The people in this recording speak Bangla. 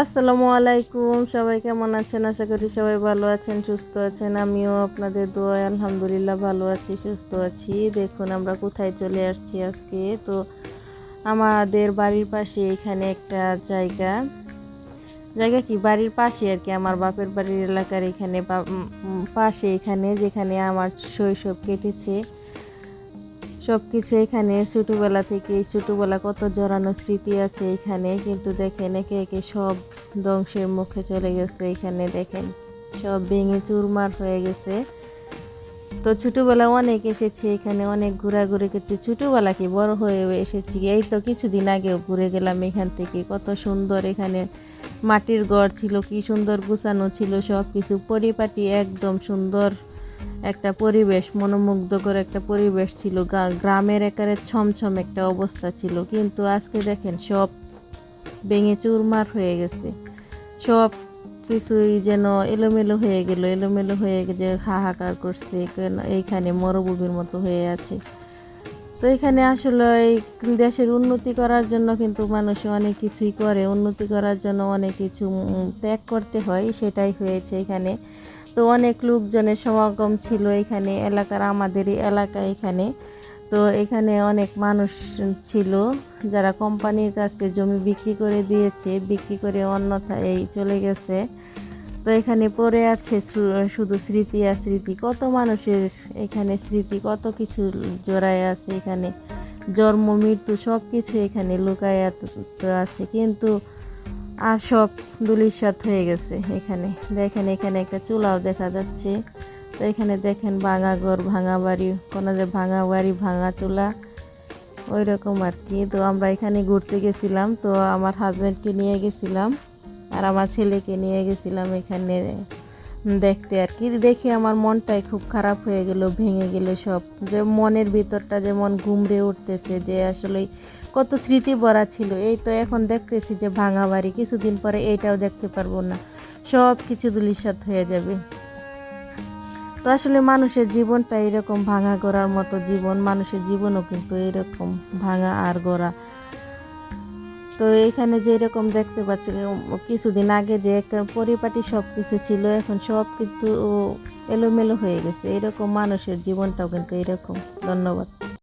আসসালামু আলাইকুম, সবাই কেমন আছেন? আশা করি সবাই ভালো আছেন, সুস্থ আছেন। আমিও আপনাদের দোয়া আলহামদুলিল্লাহ ভালো আছি, সুস্থ আছি। দেখুন আমরা কোথায় চলে আসছি আজকে। তো আমাদের বাড়ির পাশে এখানে একটা জায়গা। জায়গা কি? বাড়ির পাশে আর কি। আমার বাপের বাড়ির এলাকার এখানে পাশে এখানে যেখানে আমার শৈশব কেটেছে। সব কিছু এখানে, ছোটোবেলা থেকে ছোটোবেলা কত জড়ানো স্মৃতি আছে এখানে। কিন্তু দেখেন, একে একে সব ধ্বংসের মুখে চলে গেছে এখানে, দেখেন। সব ভেঙে চুরমার হয়ে গেছে। তো ছোটোবেলা অনেক এসেছি এখানে, অনেক ঘোরাঘুরি করছি। ছোটোবেলা কি বড় হয়ে এসেছি? এই তো কিছুদিন আগেও ঘুরে গেলাম এখান থেকে। কত সুন্দর এখানে মাটির ঘর ছিল, কি সুন্দর গুছানো ছিল সব কিছু পরিপাটি একদম সুন্দর। একটা পরিবেশ, মনোমুগ্ধকর একটা পরিবেশ ছিল। গ্রামের একারে ছমছম একটা অবস্থা ছিল। কিন্তু আজকে দেখেন সব ভেঙে চুরমার হয়ে গেছে। সব কিছুই যেন এলোমেলো হয়ে গেল, এলোমেলো হয়ে যে হাহাকার করছে এইখানে মরুভূমির মতো হয়ে আছে। তো এখানে আসলে দেশের উন্নতি করার জন্য কিন্তু মানুষ অনেক কিছুই করে। উন্নতি করার জন্য অনেক কিছু ত্যাগ করতে হয়, সেটাই হয়েছে এখানে। তো অনেক লোকজনের সমাগম ছিল এখানে, এলাকার আমাদেরই এলাকা এখানে। তো এখানে অনেক মানুষ ছিল যারা কোম্পানির কাছে জমি বিক্রি করে দিয়েছে, বিক্রি করে অন্যথায় এই চলে গেছে। তো এখানে পড়ে আছে শুধু স্মৃতি আর স্মৃতি। কত মানুষের এখানে স্মৃতি, কত কিছু জোড়ায় আছে এখানে। জন্ম, মৃত্যু সব কিছু এখানে লুকায় আছে। কিন্তু আর সব দুলিশাত হয়ে গেছে এখানে। দেখেন, এখানে একটা চুলাও দেখা যাচ্ছে। তো এখানে দেখেন ভাঙা ঘর, ভাঙা বাড়ি, কোনো যে ভাঙা বাড়ি, ভাঙা চুলা ওই রকম আর কি। তো আমরা এখানে ঘুরতে গেছিলাম, তো আমার হাজব্যান্ডকে নিয়ে গেছিলাম আর আমার ছেলেকে নিয়ে গেছিলাম এখানে। দেখতে আর কি। দেখে আমার মনটাই খুব খারাপ হয়ে গেল, ভেঙে গেল সব। যে মনের ভিতরটা যেমন ঘুমড়ে উঠতেছে, যে আসলে কত স্মৃতি ভরা ছিল, এই তো এখন দেখতেছি যে ভাঙা বাড়ি, কিছুদিন পরে এইটাও দেখতে পারব না। সব কিছু দুলিশাত হয়ে যাবে। তো আসলে মানুষের জীবনটা এরকম ভাঙা গড়ার মতো জীবন, মানুষের জীবনও কিন্তু এরকম ভাঙা আর গড়া। তো এখানে যে এরকম দেখতে পাচ্ছি কিছুদিন আগে যে পরিপাটি সব কিছু ছিল, এখন সব কিন্তু এলোমেলো হয়ে গেছে। এরকম মানুষের জীবনটাও কিন্তু এরকম। ধন্যবাদ।